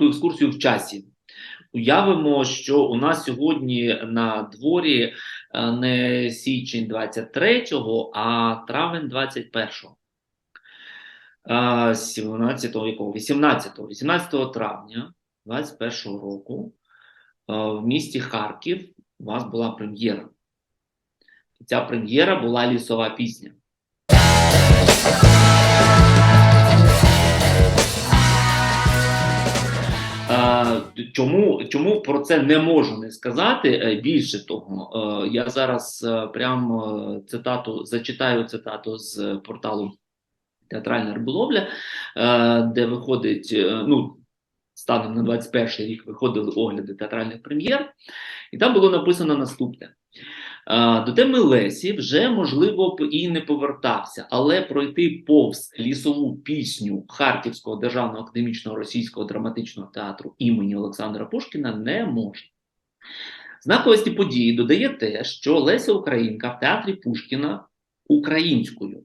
маленьку екскурсію в часі. Уявимо, що у нас сьогодні на дворі е, не січень 23-го, а травень 21-го. Е, 17-го якого? 18-го. 18 травня 21-го року е, в місті Харків у вас була прем'єра. Ця прем'єра була лісова пісня. Чому, чому про це не можу не сказати? Е, Більше того, е, я зараз прямо е, цитату зачитаю цитату з порталу Театральна риболовля, де виходить, ну, станом на 21 рік виходили огляди театральних прем'єр, і там було написано наступне. До теми Лесі вже, можливо, б і не повертався, але пройти повз лісову пісню Харківського державного академічного російського драматичного театру імені Олександра Пушкіна не можна. Знаковості події додає те, що Леся Українка в театрі Пушкіна українською.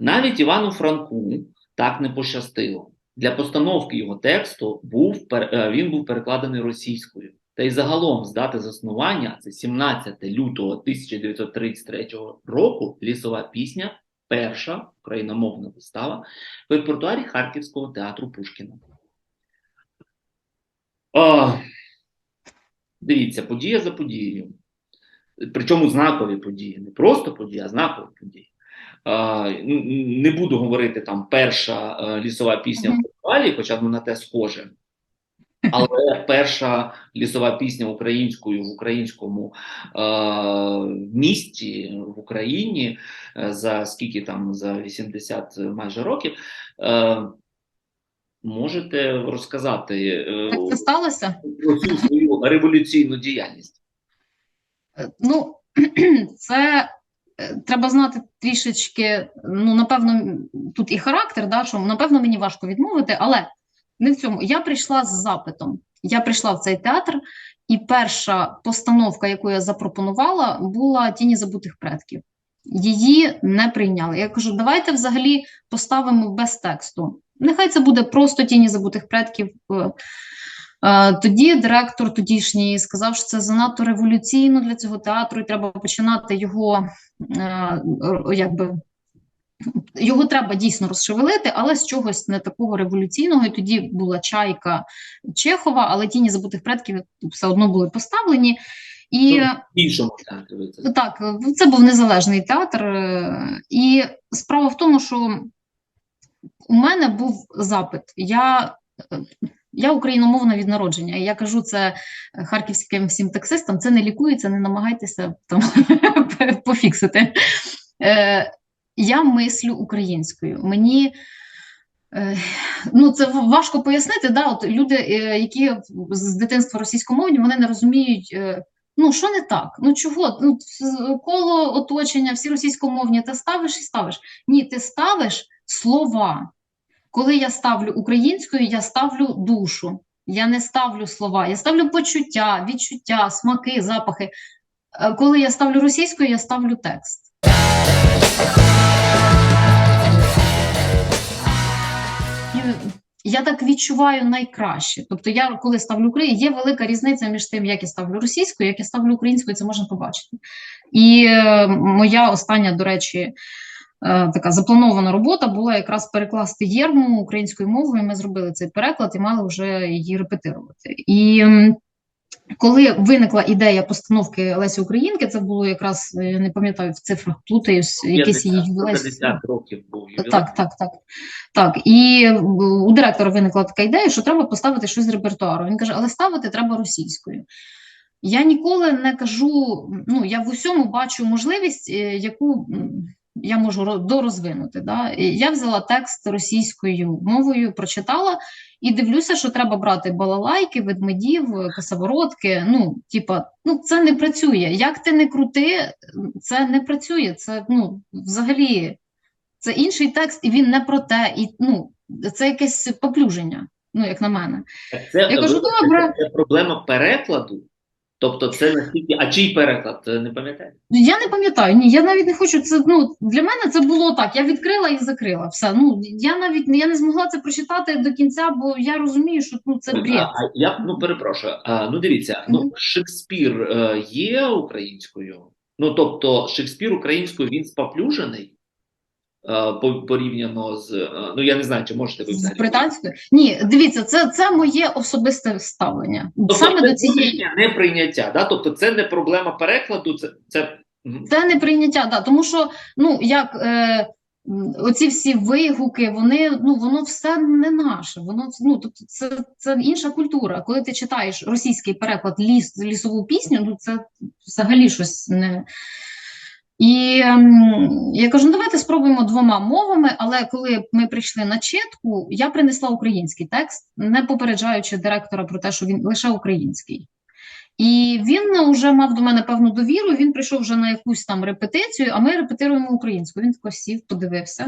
Навіть Івану Франку так не пощастило. Для постановки його тексту був, е, він був перекладений російською. Та й загалом з дати заснування, це 17 лютого 1933 року, лісова пісня, перша україномовна вистава в репертуарі Харківського театру Пушкіна. О, дивіться, подія за подією. Причому знакові події. Не просто події, а знакові події. А, не буду говорити там перша е, лісова пісня в Мгм. фестивалі, хоча б на те схоже. Але перша лісова пісня українською в українському е, місті в Україні е, за скільки там за 80 майже років. Е, можете розказати е, це сталося? про цю свою революційну діяльність? Е, Ну, це е, треба знати трішечки, ну, напевно, тут і характер, да, що, напевно, мені важко відмовити, але не в цьому. Я прийшла з запитом. Я прийшла в цей театр, і перша постановка, яку я запропонувала, була Тіні забутих предків. Її не прийняли. Я кажу, давайте взагалі поставимо без тексту. Нехай це буде просто тіні забутих предків. Е, Е, Тоді директор тодішній сказав, що це занадто революційно для цього театру, і треба починати його е, якби. Його треба дійсно розшевелити, але з чогось не такого революційного. І тоді була чайка Чехова, але тіні забутих предків все одно були поставлені. І Ну, іншому театрі так, це був незалежний театр. е, І справа в тому, що у мене був запит. Я, е, я україномовна від народження. І я кажу це харківським всім таксистам: це не лікується, не намагайтеся там пофіксити. Я мислю українською. Мені е, ну, це важко пояснити. Да? От люди, е, які з дитинства російськомовні, вони не розуміють. е, Ну, що не так? Ну чого? Ну, коло оточення, всі російськомовні, ти ставиш і ставиш. Ні, ти ставиш слова. Коли я ставлю українською, я ставлю душу. Я не ставлю слова, я ставлю почуття, відчуття, смаки, запахи. Коли я ставлю російською, я ставлю текст. Я так відчуваю найкраще. Тобто, я коли ставлю Україну, є велика різниця між тим, як я ставлю російською, як я ставлю українською, це можна побачити. І е, моя остання, до речі, е, така запланована робота була якраз перекласти єрму українською мовою. Ми зробили цей переклад і мали вже її репетирувати. І коли виникла ідея постановки Лесі Українки, це було якраз е, я не пам'ятаю в цифрах плутаюсь, якийсь її 50, ювілей. 50 років був ювілей. Так, так, так. Так, і е, у директора виникла така ідея, що треба поставити щось з репертуару. Він каже, але ставити треба російською. Я ніколи не кажу, ну я в усьому бачу можливість, е, яку я можу дорозвинути. Да? Я взяла текст російською мовою, прочитала і дивлюся, що треба брати балалайки, ведмедів, косоворотки. Ну, типа, ну це не працює. Як ти не крути, це не працює. Це ну взагалі. Це інший текст, і він не про те, і ну це якесь поплюження. Ну, як на мене. Це, Я кажу, добре. це проблема перекладу. Тобто, це настільки. А чий переклад не пам'ятаєте? Я не пам'ятаю, ні, я навіть не хочу це. Ну для мене це було так. Я відкрила і закрила. Все. Ну я навіть я не змогла це прочитати до кінця, бо я розумію, що ну це А, бред. а я ну перепрошую. А, ну дивіться, ну Мгм. Шекспір е, є українською. Ну тобто, Шекспір українською він споплюжений по- порівняно з е, ну я не знаю, чи можете ви З британською? Ні, дивіться, це, це моє особисте ставлення. Тобто, Саме це до цієї внутрішнє неприйняття, да? Тобто, це не проблема перекладу, це це. Це неприйняття, да, тому що ну як е, оці всі вигуки, вони ну воно все не наше. Воно ну тобто це, це інша культура. Коли ти читаєш російський переклад ліс, лісову пісню, ну це взагалі щось не. І ем, я кажу, ну давайте спробуємо двома мовами, але коли ми прийшли на читку, я принесла український текст, не попереджаючи директора про те, що він лише український. І він вже мав до мене певну довіру, він прийшов вже на якусь там репетицію, а ми репетируємо українську. Він тако сів, подивився.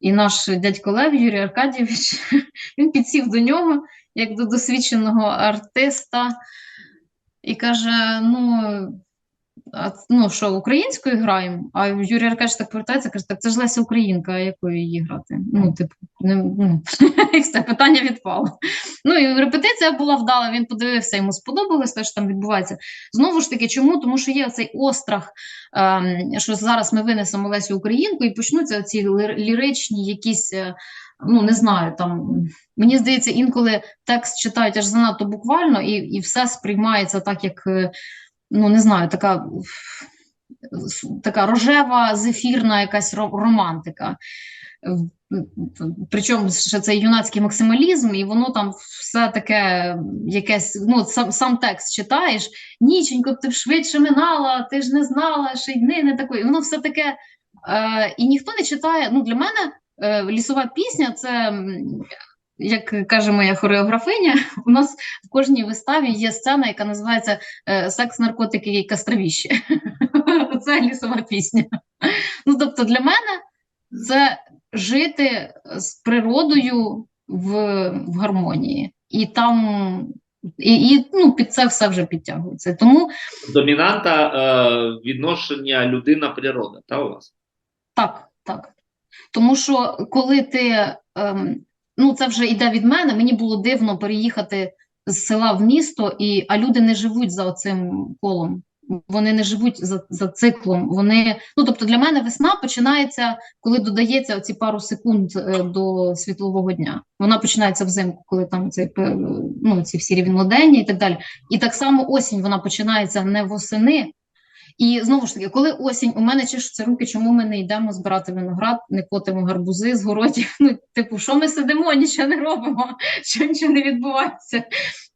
І наш дядько Лев Юрій Аркадійович, він підсів до нього, як до досвідченого артиста, і каже: ну, ну що, українською граємо? А Юрій Аркадійович так повертається, каже, так це ж Леся Українка, а якою її грати? Ну, типу, не, ну, і все, питання відпало. Ну і репетиція була вдала, він подивився, йому сподобалось те, що там відбувається. Знову ж таки, чому? Тому що є цей острах, ем, що зараз ми винесемо Лесю Українку і почнуться ці ліричні якісь. е, Ну, не знаю, там мені здається, інколи текст читають аж занадто буквально, і, і все сприймається так, як е, ну не знаю, така, така рожева, зефірна якась романтика. Причому ще цей юнацький максималізм, і воно там все таке якесь, ну, сам, сам текст читаєш, ніченько, ти швидше минала, ти ж не знала, що й дни не такої. Воно все таке. Е, і ніхто не читає. Ну, для мене е, лісова пісня це, як каже моя хореографиня, у нас в кожній виставі є сцена, яка називається е, Секс, наркотики і кастровіще. Це лісова пісня. Ну, тобто, для мене це жити з природою в, в гармонії. І там і, і ну, під це все вже підтягується. Тому Домінанта е, відношення людина-природа, та у вас? так, так. Тому що коли ти, ем, ну це вже йде від мене, мені було дивно переїхати з села в місто, і, а люди не живуть за оцим колом. Вони не живуть за, за циклом. Вони, ну тобто для мене весна починається, коли додається оці пару секунд е, до світлового дня. Вона починається взимку, коли там цей пе- ну, ці всі рівнодення і так далі. І так само осінь вона починається не восени. І знову ж таки, коли осінь, у мене чешуться руки, чому ми не йдемо збирати виноград, не котимо гарбузи з городів. Ну, типу, що ми сидимо, нічого не робимо, що нічого не відбувається.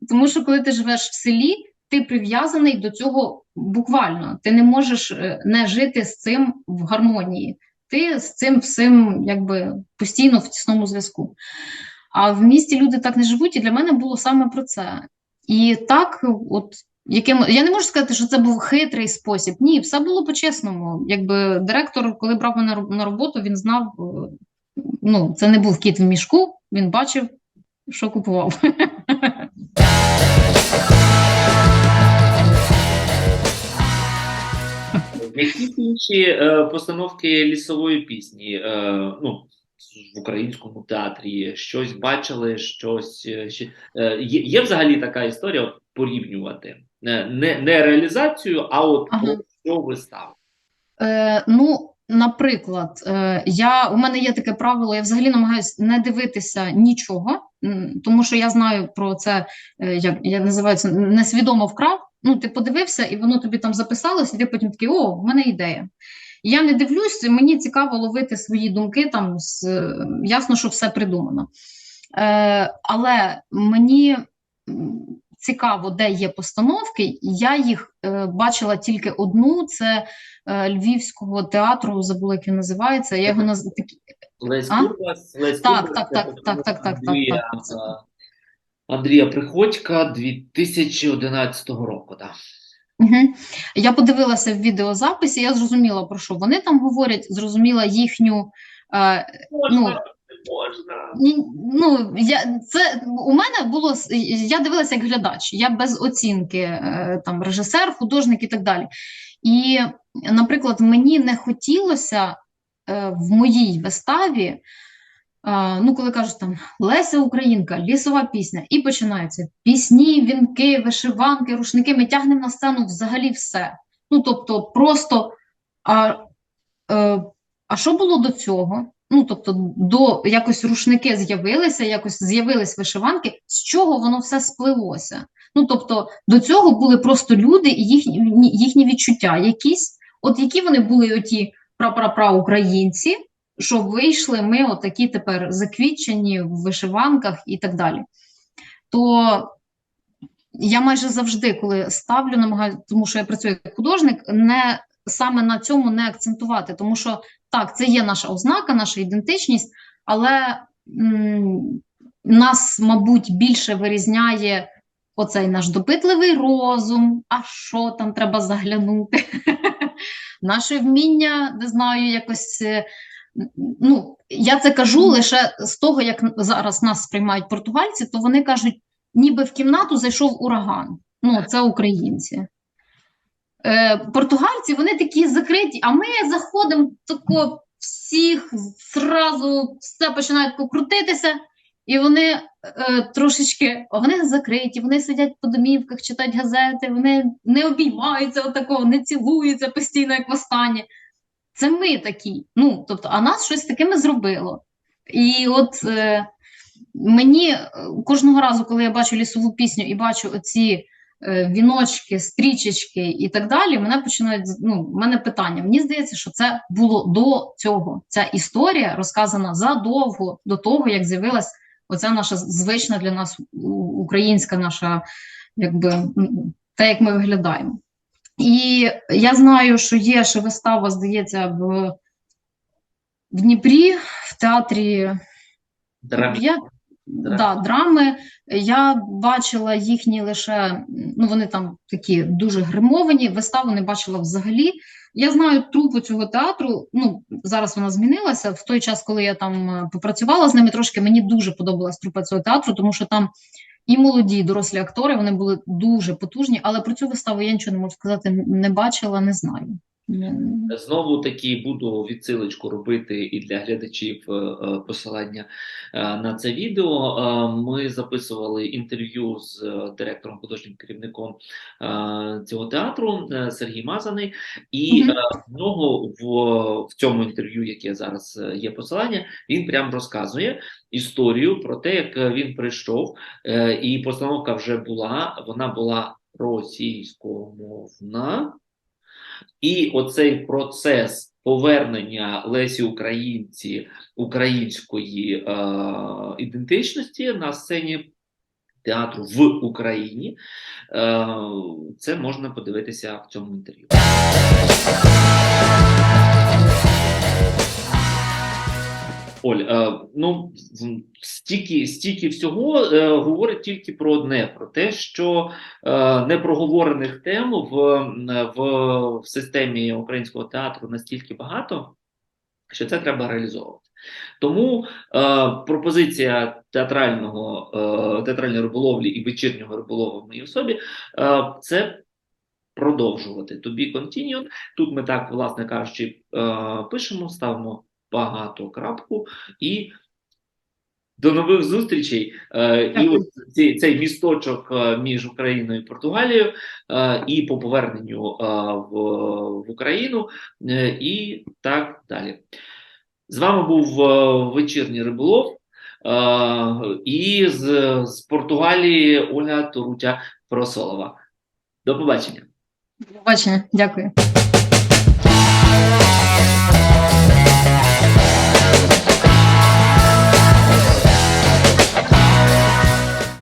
Тому що коли ти живеш в селі, ти прив'язаний до цього буквально. Ти не можеш е, не жити з цим в гармонії. Ти з цим всім якби постійно в тісному зв'язку. А в місті люди так не живуть, і для мене було саме про це. І так, от яким я не можу сказати, що це був хитрий спосіб. Ні, все було по-чесному. Якби директор, коли брав мене на роботу, він знав, е, ну це не був кіт в мішку, він бачив, що купував. Які інші е, постановки лісової пісні? Е, ну, в українському театрі щось бачили, щось е, е, є, є взагалі така історія порівнювати не, не реалізацію, а от Ага. про що виставу. Е, ну, наприклад, е, я, у мене є таке правило, я взагалі намагаюся не дивитися нічого, тому що я знаю про це, е, як я називаю це несвідомо вкрав. Ну, ти подивився, і воно тобі там записалось, і ти потім такий, о, в мене ідея. Я не дивлюсь, мені цікаво ловити свої думки, там з, е, ясно, що все придумано. Е, але мені цікаво, де є постановки. Я їх е, бачила тільки одну: це е, Львівського театру, забула, як він називається. Я його наз... такі- Лесь Курбас, Лесь Так, Курбас, так, так, так, так, так, так, Андрія, так, Андрія Приходька 2011 року. Да. Угу. Я подивилася в відеозаписі, я зрозуміла, про що вони там говорять, зрозуміла їхню. Е, Ну, можна. Ну, я, це, у мене було, я дивилася як глядач, я без оцінки, е, там, режисер, художник і так далі. І, наприклад, мені не хотілося е, в моїй виставі, е, ну, коли кажуть там Леся Українка, лісова пісня, і починаються пісні, вінки, вишиванки, рушники, ми тягнемо на сцену взагалі все. Ну, тобто, просто, а, а що було до цього? Ну, тобто, до якось рушники з'явилися, якось з'явились вишиванки, з чого воно все сплилося? Ну, тобто, до цього були просто люди і їхні, їхні відчуття якісь, от які вони були оті пра-пра-пра українці, що вийшли ми отакі тепер заквітчені в вишиванках і так далі. То я майже завжди, коли ставлю, намагаюся, тому що я працюю як художник, не саме на цьому не акцентувати, тому що так, це є наша ознака, наша ідентичність, але м, нас, мабуть, більше вирізняє оцей наш допитливий розум, а що там треба заглянути, наше вміння, не знаю, якось. е, Ну, я це кажу лише з того, як зараз нас сприймають португальці, то вони кажуть, ніби в кімнату зайшов ураган. Ну, це українці. Е, португальці вони такі закриті, а ми заходимо тако всіх зразу все починають покрутитися, і вони е, трошечки вони закриті, вони сидять по домівках, читають газети, вони не обіймаються отакого, не цілуються постійно, як востаннє. Це ми такі. Ну, тобто, а нас щось такими зробило. І от е, мені е, кожного разу, коли я бачу лісову пісню і бачу оці віночки, стрічечки і так далі, мене починають ну, в мене питання. Мені здається, що це було до цього. Ця історія розказана задовго до того, як з'явилась оця наша звична для нас українська наша, якби те, як ми виглядаємо. І я знаю, що є ще вистава, здається, в, в Дніпрі, в театрі Драмі. я, Драми. да, драми. Я бачила їхні лише, ну вони там такі дуже гримовані, виставу не бачила взагалі. Я знаю трупу цього театру. Ну зараз вона змінилася. В той час, коли я там е, попрацювала з ними, трошки мені дуже подобалась трупа цього театру, тому що там і молоді, і дорослі актори вони були дуже потужні. Але про цю виставу я нічого не можу сказати, не бачила, не знаю. Знову таки буду відсилочку робити і для глядачів е, е, посилання е, на це відео. Ми записували інтерв'ю з директором, художнім керівником цього театру Сергій Мазаний, і в нього в, в цьому інтерв'ю, яке зараз є посилання, він прям розказує історію про те, як він прийшов, і постановка вже була, вона була російськомовна. І оцей процес повернення Лесі Українці української е, ідентичності на сцені театру в Україні, е, це можна подивитися в цьому інтерв'ю. Оль, е, ну стільки, стільки всього е, говорить тільки про одне: про те, що е, непроговорених тем в, в, в системі українського театру настільки багато, що це треба реалізовувати. Тому е, пропозиція театрального е, театральної риболовлі і вечірнього риболова в моїй особі е, це продовжувати. Be continued. Тут ми так, власне кажучи, пишемо, ставимо багато крапку і. До нових зустрічей. Е, і от цей, цей місточок е, між Україною і Португалією, е, і по поверненню в, в Україну, і так далі. З вами був вечірній риболов. І з, з Португалії Ольга Торутя Просолова. До побачення. До побачення, дякую.